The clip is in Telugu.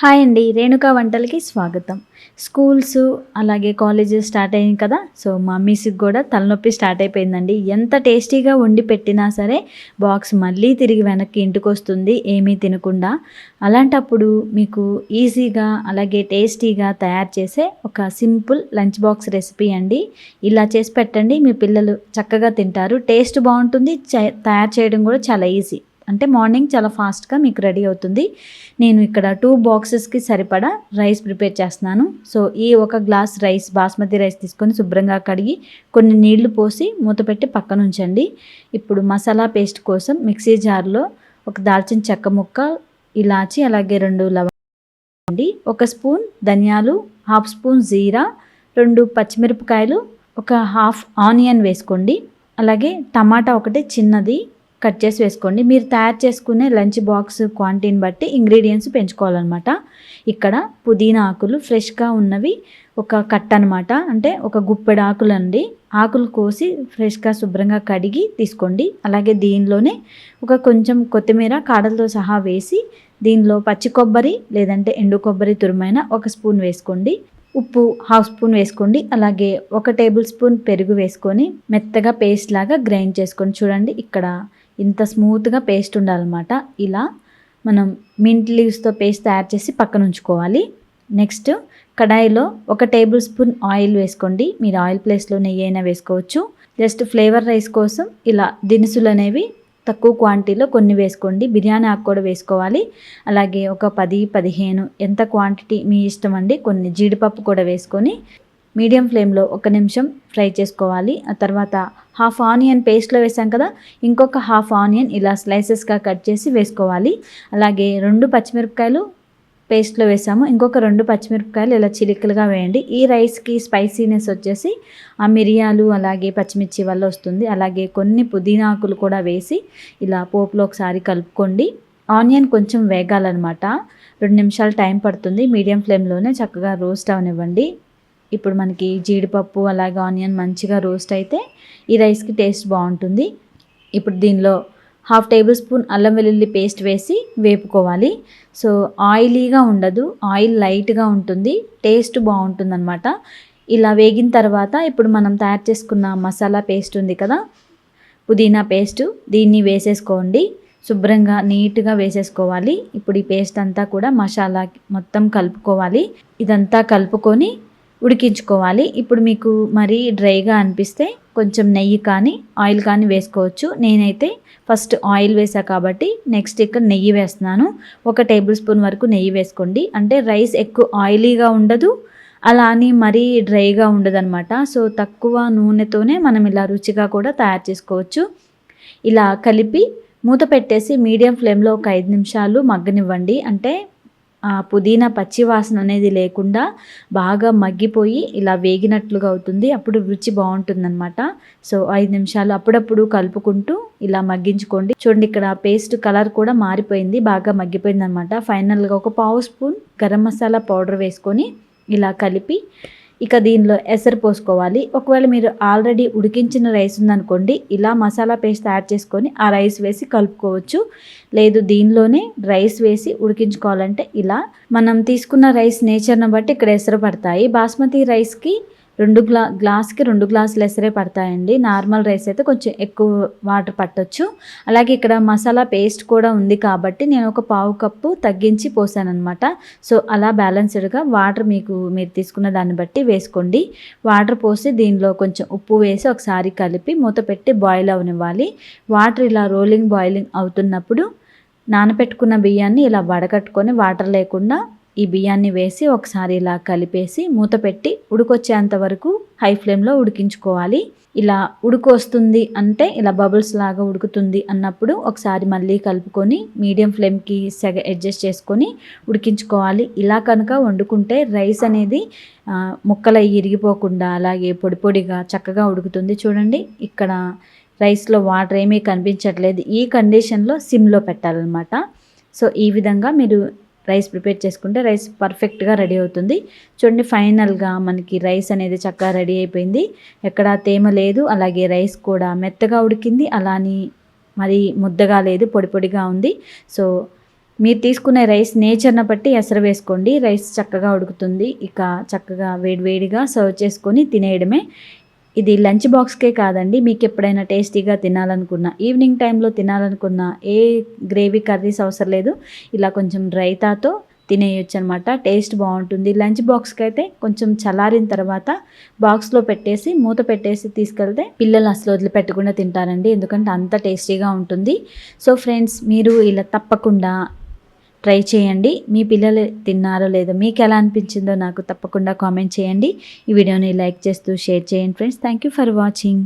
హాయ్ అండి రేణుకా వంటలకి స్వాగతం. స్కూల్స్ అలాగే కాలేజెస్ స్టార్ట్ అయ్యింది కదా సో మమ్మీస్కి కూడా తలనొప్పి స్టార్ట్ అయిపోయిందండి. ఎంత టేస్టీగా వండి పెట్టినా సరే బాక్స్ మళ్ళీ తిరిగి వెనక్కి ఇంటికి వస్తుంది ఏమీ తినకుండా. అలాంటప్పుడు మీకు ఈజీగా అలాగే టేస్టీగా తయారు చేసే ఒక సింపుల్ లంచ్ బాక్స్ రెసిపీ అండి. ఇలా చేసి పెట్టండి మీ పిల్లలు చక్కగా తింటారు. టేస్ట్ బాగుంటుంది తయారు చేయడం కూడా చాలా ఈజీ. అంటే మార్నింగ్ చాలా ఫాస్ట్గా మీకు రెడీ అవుతుంది. నేను ఇక్కడ టూ బాక్సెస్కి సరిపడా రైస్ ప్రిపేర్ చేస్తున్నాను. సో ఈ ఒక గ్లాస్ రైస్ బాస్మతి రైస్ తీసుకొని శుభ్రంగా కడిగి కొన్ని నీళ్ళు పోసి మూత పెట్టి పక్కన ఉంచండి. ఇప్పుడు మసాలా పేస్ట్ కోసం మిక్సీ జార్లో ఒక దాల్చిన చెక్క ముక్క ఇలాచి అలాగే రెండు లవండి ఒక స్పూన్ ధనియాలు హాఫ్ స్పూన్ జీరా రెండు పచ్చిమిరపకాయలు ఒక హాఫ్ ఆనియన్ వేసుకోండి. అలాగే టమాటా ఒకటి చిన్నది కట్ చేసి వేసుకోండి. మీరు తయారు చేసుకునే లంచ్ బాక్స్ క్వాంటిటీని బట్టి ఇంగ్రీడియంట్స్ పెంచుకోవాలన్నమాట. ఇక్కడ పుదీనా ఆకులు ఫ్రెష్గా ఉన్నవి ఒక కట్ట అనమాట అంటే ఒక గుప్పెడు ఆకులు అండి ఆకులు కోసి ఫ్రెష్గా శుభ్రంగా కడిగి తీసుకోండి. అలాగే దీనిలోనే ఒక కొంచెం కొత్తిమీర కాడలతో సహా వేసి దీనిలో పచ్చి కొబ్బరి లేదంటే ఎండు కొబ్బరి తురుమైన ఒక స్పూన్ వేసుకోండి. ఉప్పు హాఫ్ స్పూన్ వేసుకోండి. అలాగే ఒక టేబుల్ స్పూన్ పెరుగు వేసుకొని మెత్తగా పేస్ట్ లాగా గ్రైండ్ చేసుకొని చూడండి. ఇక్కడ ఇంత స్మూత్గా పేస్ట్ ఉండాలన్నమాట. ఇలా మనం మింట్ లీవ్స్తో పేస్ట్ తయారు చేసి పక్కన ఉంచుకోవాలి. నెక్స్ట్ కడాయిలో ఒక టేబుల్ స్పూన్ ఆయిల్ వేసుకోండి. మీరు ఆయిల్ ప్లేస్లో నెయ్యి అయినా వేసుకోవచ్చు. జస్ట్ ఫ్లేవర్ రైస్ కోసం ఇలా దినుసులు అనేవి తక్కువ క్వాంటిటీలో కొన్ని వేసుకోండి. బిర్యానీ ఆకు కూడా వేసుకోవాలి. అలాగే ఒక పది పదిహేను ఎంత క్వాంటిటీ మీ ఇష్టం అండి కొన్ని జీడిపప్పు కూడా వేసుకొని మీడియం ఫ్లేమ్లో ఒక నిమిషం ఫ్రై చేసుకోవాలి. ఆ తర్వాత హాఫ్ ఆనియన్ పేస్ట్లో వేసాం కదా ఇంకొక హాఫ్ ఆనియన్ ఇలా స్లైసెస్గా కట్ చేసి వేసుకోవాలి. అలాగే రెండు పచ్చిమిరపకాయలు పేస్ట్లో వేసాము ఇంకొక రెండు పచ్చిమిరపకాయలు ఇలా చిలికలుగా వేయండి. ఈ రైస్కి స్పైసీనెస్ వచ్చేసి ఆ మిరియాలు అలాగే పచ్చిమిర్చి వల్ల వస్తుంది. అలాగే కొన్ని పుదీనా ఆకులు కూడా వేసి ఇలా పోపులో ఒకసారి కలుపుకోండి. ఆనియన్ కొంచెం వేగాలన్నమాట. రెండు నిమిషాలు టైం పడుతుంది. మీడియం ఫ్లేమ్లోనే చక్కగా రోస్ట్ అవనివ్వండి. ఇప్పుడు మనకి జీడిపప్పు అలాగే ఆనియన్ మంచిగా రోస్ట్ అయితే ఈ రైస్కి టేస్ట్ బాగుంటుంది. ఇప్పుడు దీనిలో హాఫ్ టేబుల్ స్పూన్ అల్లం వెల్లుల్లి పేస్ట్ వేసి వేపుకోవాలి. సో ఆయిలీగా ఉండదు ఆయిల్ లైట్గా ఉంటుంది టేస్ట్ బాగుంటుందన్నమాట. ఇలా వేగిన తర్వాత ఇప్పుడు మనం తయారు చేసుకున్న మసాలా పేస్ట్ ఉంది కదా పుదీనా పేస్ట్ దీన్ని వేసేసుకోండి. శుభ్రంగా నీట్గా వేసేసుకోవాలి. ఇప్పుడు ఈ పేస్ట్ అంతా కూడా మసాలా మొత్తం కలుపుకోవాలి. ఇదంతా కలుపుకొని ఉడికించుకోవాలి. ఇప్పుడు మీకు మరీ డ్రైగా అనిపిస్తే కొంచెం నెయ్యి కానీ ఆయిల్ కానీ వేసుకోవచ్చు. నేనైతే ఫస్ట్ ఆయిల్ వేసా కాబట్టి నెక్స్ట్ ఇక్కడ నెయ్యి వేస్తున్నాను. ఒక టేబుల్ స్పూన్ వరకు నెయ్యి వేసుకోండి. అంటే రైస్ ఎక్కువ ఆయిలీగా ఉండదు అలా అని మరీ డ్రైగా ఉండదన్నమాట. సో తక్కువ నూనెతోనే మనం ఇలా రుచిగా కూడా తయారు చేసుకోవచ్చు. ఇలా కలిపి మూత పెట్టేసి మీడియం ఫ్లేమ్లో ఒక ఐదు నిమిషాలు మగ్గనివ్వండి. అంటే పుదీనా పచ్చి వాసన అనేది లేకుండా బాగా మగ్గిపోయి ఇలా వేగినట్లుగా అవుతుంది. అప్పుడు రుచి బాగుంటుందన్నమాట. సో ఐదు నిమిషాలు అప్పుడప్పుడు కలుపుకుంటూ ఇలా మగ్గించుకోండి. చూడండి ఇక్కడ పేస్ట్ కలర్ కూడా మారిపోయింది. బాగా మగ్గిపోయింది అనమాట ఫైనల్గా ఒక పావు స్పూన్ గరం మసాలా పౌడర్ వేసుకొని ఇలా కలిపి ఇక దీనిలో ఎసరు పోసుకోవాలి. ఒకవేళ మీరు ఆల్రెడీ ఉడికించిన రైస్ ఉందనుకోండి ఇలా మసాలా పేస్ట్ తయారు చేసుకొని ఆ రైస్ వేసి కలుపుకోవచ్చు. లేదు దీనిలోనే రైస్ వేసి ఉడికించుకోవాలంటే ఇలా మనం తీసుకున్న రైస్ నేచర్ని బట్టి ఇక్కడ ఎసరు పడతాయి. బాస్మతి రైస్కి రెండు గ్లా గ్లాస్కి రెండు గ్లాసులు ఎసరే పడతాయండి. నార్మల్ రైస్ అయితే కొంచెం ఎక్కువ వాటర్ పట్టొచ్చు. అలాగే ఇక్కడ మసాలా పేస్ట్ కూడా ఉంది కాబట్టి నేను ఒక పావు కప్పు తగ్గించి పోసానమాట సో అలా బ్యాలెన్స్డ్గా వాటర్ మీకు మీరు తీసుకున్న దాన్ని బట్టి వేసుకోండి. వాటర్ పోసి దీనిలో కొంచెం ఉప్పు వేసి ఒకసారి కలిపి మూత పెట్టి బాయిల్ అవనివ్వాలి. వాటర్ ఇలా రోలింగ్ బాయిలింగ్ అవుతున్నప్పుడు నానబెట్టుకున్న బియ్యాన్ని ఇలా వడకట్టుకొని వాటర్ లేకుండా ఈ బియ్యాన్ని వేసి ఒకసారి ఇలా కలిపేసి మూత పెట్టి ఉడికొచ్చేంత వరకు హై ఫ్లేమ్లో ఉడికించుకోవాలి. ఇలా ఉడుకు వస్తుంది అంటే ఇలా బబుల్స్ లాగా ఉడుకుతుంది అన్నప్పుడు ఒకసారి మళ్ళీ కలుపుకొని మీడియం ఫ్లేమ్కి సెగ అడ్జస్ట్ చేసుకొని ఉడికించుకోవాలి. ఇలా కనుక వండుకుంటే రైస్ అనేది ముక్కలు ఇరిగిపోకుండా అలాగే పొడి పొడిగా చక్కగా ఉడుకుతుంది చూడండి. ఇక్కడ రైస్లో వాటర్ ఏమీ కనిపించట్లేదు. ఈ కండిషన్లో సిమ్లో పెట్టాలన్నమాట. సో ఈ విధంగా మీరు రైస్ ప్రిపేర్ చేసుకుంటే రైస్ పర్ఫెక్ట్గా రెడీ అవుతుంది. చూడండి ఫైనల్గా మనకి రైస్ అనేది చక్కగా రెడీ అయిపోయింది. ఎక్కడా తేమ లేదు అలాగే రైస్ కూడా మెత్తగా ఉడికింది అలాని మరి ముద్దగా లేదు పొడి పొడిగా ఉంది. సో మీరు తీసుకునే రైస్ నేచర్ని బట్టి ఎసరు వేసుకోండి. రైస్ చక్కగా ఉడుకుతుంది ఇక చక్కగా వేడివేడిగా సర్వ్ చేసుకొని తినేయడమే. ఇది లంచ్ బాక్స్కే కాదండి మీకు ఎప్పుడైనా టేస్టీగా తినాలనుకున్నా. ఈవినింగ్ టైంలో తినాలనుకున్నా ఏ గ్రేవీ కర్రీస్ అవసరం లేదు. ఇలా కొంచెం రైతాతో తినేయొచ్చు అనమాట టేస్ట్ బాగుంటుంది. లంచ్ బాక్స్కి అయితే కొంచెం చల్లారిన తర్వాత బాక్స్లో పెట్టేసి మూత పెట్టేసి తీసుకెళ్తే పిల్లలు అసలు వదిలిపెట్టకుండా తింటారండి. ఎందుకంటే అంత టేస్టీగా ఉంటుంది. సో ఫ్రెండ్స్ మీరు ఇలా తప్పకుండా ట్రై చేయండి. మీ పిల్లలు తిన్నారో లేదో మీకు ఎలా అనిపించిందో నాకు తప్పకుండా కామెంట్ చేయండి. ఈ వీడియోని లైక్ చేస్తూ షేర్ చేయండి friends. Thank you for watching.